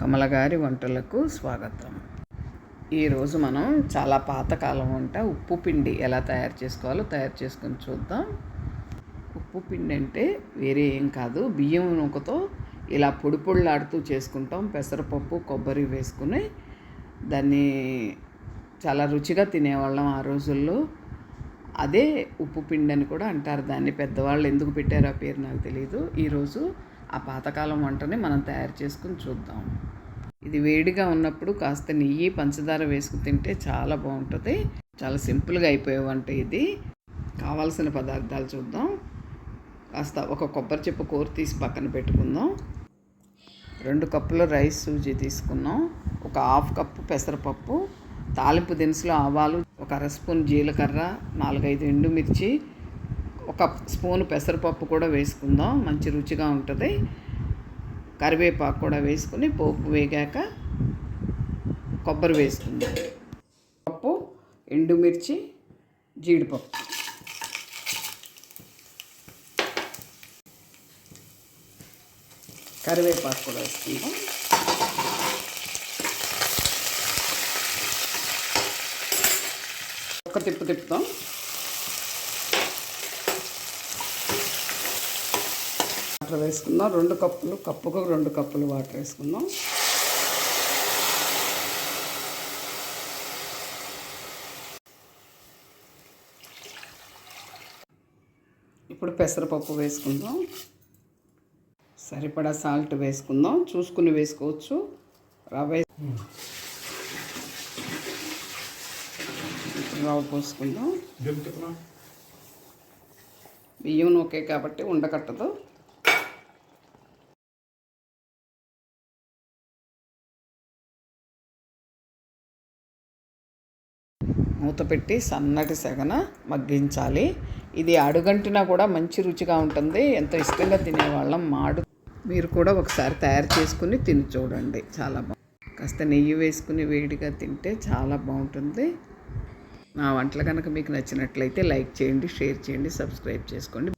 కమలగారి వంటలకు స్వాగతం. ఈరోజు మనం చాలా పాతకాలం వంట ఉప్పు పిండి ఎలా తయారు చేసుకోవాలో తయారు చేసుకొని చూద్దాం. ఉప్పు పిండి అంటే వేరే ఏం కాదు బియ్యం నూకతో ఇలా పొడి పొడిలాడుతూ చేసుకుంటాం. పెసరపప్పు కొబ్బరి వేసుకుని దాన్ని చాలా రుచిగా తినేవాళ్ళం ఆ రోజుల్లో. అదే ఉప్పు పిండి అని కూడా అంటారు. దాన్ని పెద్దవాళ్ళు ఎందుకు పెట్టారో ఆ పేరు నాకు తెలియదు ఈరోజు ఆ పాతకాలం వంటని మనం తయారు చేసుకుని చూద్దాం. ఇది వేడిగా ఉన్నప్పుడు కాస్త నెయ్యి పంచదార వేసుకుని తింటే చాలా బాగుంటుంది. చాలా సింపుల్గా అయిపోయే వంట ఇది. కావాల్సిన పదార్థాలు చూద్దాం. కాస్త ఒక కొబ్బరి చెప్పు కూర తీసి పక్కన పెట్టుకుందాం. రెండు కప్పుల రైస్ సూజీ తీసుకున్నాం. ఒక హాఫ్ కప్పు పెసరపప్పు తాలింపు దినుసులు ఆవాలు ఒక అర స్పూన్ జీలకర్ర నాలుగైదు ఎండుమిర్చి ఒక స్పూన్ పెసరపప్పు కూడా వేసుకుందాం. మంచి రుచిగా ఉంటుంది. కరివేపాకు కూడా వేసుకుని పోపు వేగాక కొబ్బరి వేసుకుందాం. పప్పు ఎండుమిర్చి జీడిపప్పు. కరివేపాకు కూడా వేసుకుందాం. ఒక తిప్పు తిప్పుతాం. వాటర్ వేసుకుందాం. రెండు కప్పులు కప్పుకు రెండు కప్పులు వాటర్ వేసుకుందాం. ఇప్పుడు పెసరపప్పు వేసుకుందాం. సరిపడా సాల్ట్ వేసుకుందాం. చూసుకుని వేసుకోవచ్చు. రవ్వ రవ్వ పోసుకుందాం. బియ్యం నూకే కాబట్టి ఉండకట్టదు. మూత పెట్టి సన్నటి సెగన మగ్గించాలి. ఇది అడుగంటినా కూడా మంచి రుచిగా ఉంటుంది. ఎంతో ఇష్టంగా తినేవాళ్ళం మాడు. మీరు కూడా ఒకసారి తయారు చేసుకుని తిని చూడండి. చాలా బాగుంది కాస్త నెయ్యి వేసుకుని వేడిగా తింటే చాలా బాగుంటుంది. నా వంటలు కనుక మీకు నచ్చినట్లయితే లైక్ చేయండి షేర్ చేయండి సబ్స్క్రైబ్ చేసుకోండి.